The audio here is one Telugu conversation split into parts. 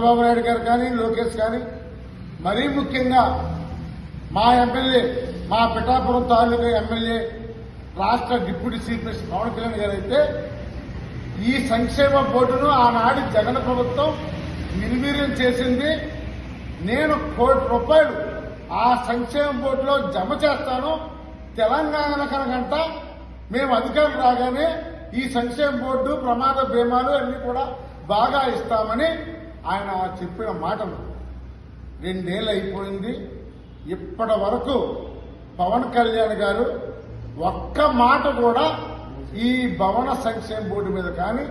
చంద్రబాబు నాయుడు గారు కానీ లోకేష్ కానీ మరీ ముఖ్యంగా మా ఎమ్మెల్యే మా పిఠాపురం తాలూకా ఎమ్మెల్యే రాష్ట్ర deputy chief minister Pawan Kalyan garu అయితే ఈ సంక్షేమ బోర్డును ఆనాడు జగన్ ప్రభుత్వం నిర్వీర్యం చేసింది. నేను కోటి రూపాయలు ఆ సంక్షేమ బోర్డులో జమ చేస్తాను. తెలంగాణ కనుకంట మేము అధికారం రాగానే ఈ సంక్షేమ బోర్డు ప్రమాద బీమాలు అన్ని కూడా బాగా ఇస్తామని ఆయన చెప్పిన మాటలు రెండేళ్ళు అయిపోయింది ఇప్పటి వరకు పవన్ కళ్యాణ్ గారు ఒక్క మాట కూడా ఈ భవన సంక్షేమ బోర్డు మీద కానీ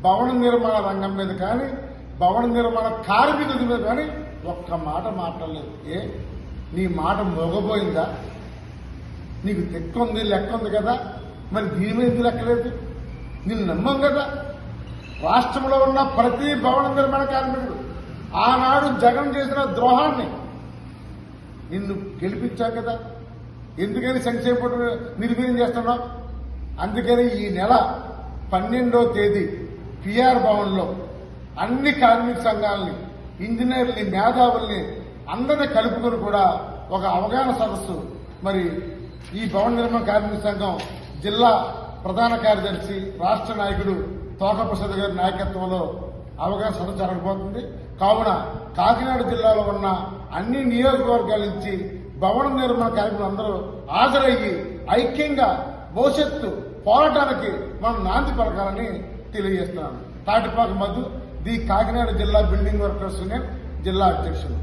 భవన నిర్మాణ రంగం మీద కానీ భవన నిర్మాణ కార్మికుల మీద కానీ ఒక్క మాట మాట్లాడలేదు. ఏ? నీ మాట మోగపోయిందా నీకు తెక్క ఉంది లెక్క ఉంది కదా. మరి దీని మీద లెక్కలేదు? నిన్ను నమ్మం కదా. రాష్ట్రంలో ఉన్న ప్రతి భవన నిర్మాణ కార్మికుడు ఆనాడు జగన్ చేసిన ద్రోహాన్ని నిన్ను గెలిపించాం కదా. ఎందుకని సంక్షేమ నిర్వీర్యం చేస్తున్నావు? అందుకని ఈ నెల పన్నెండో తేదీ పిఆర్ భవన్లో అన్ని కార్మిక సంఘాలని ఇంజనీర్లని మేధావుల్ని అందరిని కలుపుకొని కూడా ఒక అవగాహన సదస్సు. మరి ఈ భవన నిర్మాణ కార్మిక సంఘం జిల్లా ప్రధాన కార్యదర్శి రాష్ట్ర నాయకుడు తోకప్రసాద్ గారి నాయకత్వంలో అవగాహన జరగబోతుంది. కావున కాకినాడ జిల్లాలో ఉన్న అన్ని నియోజకవర్గాల నుంచి భవన నిర్మాణ కార్మికులు అందరూ హాజరయ్యి ఐక్యంగా భవిష్యత్తు పోరాటానికి మనం నాంది పలకాలని తెలియజేస్తున్నాను. తాటిపాక మధు ది కాకినాడ జిల్లా బిల్డింగ్ వర్కర్స్ యూనియన్ జిల్లా అధ్యక్షుడు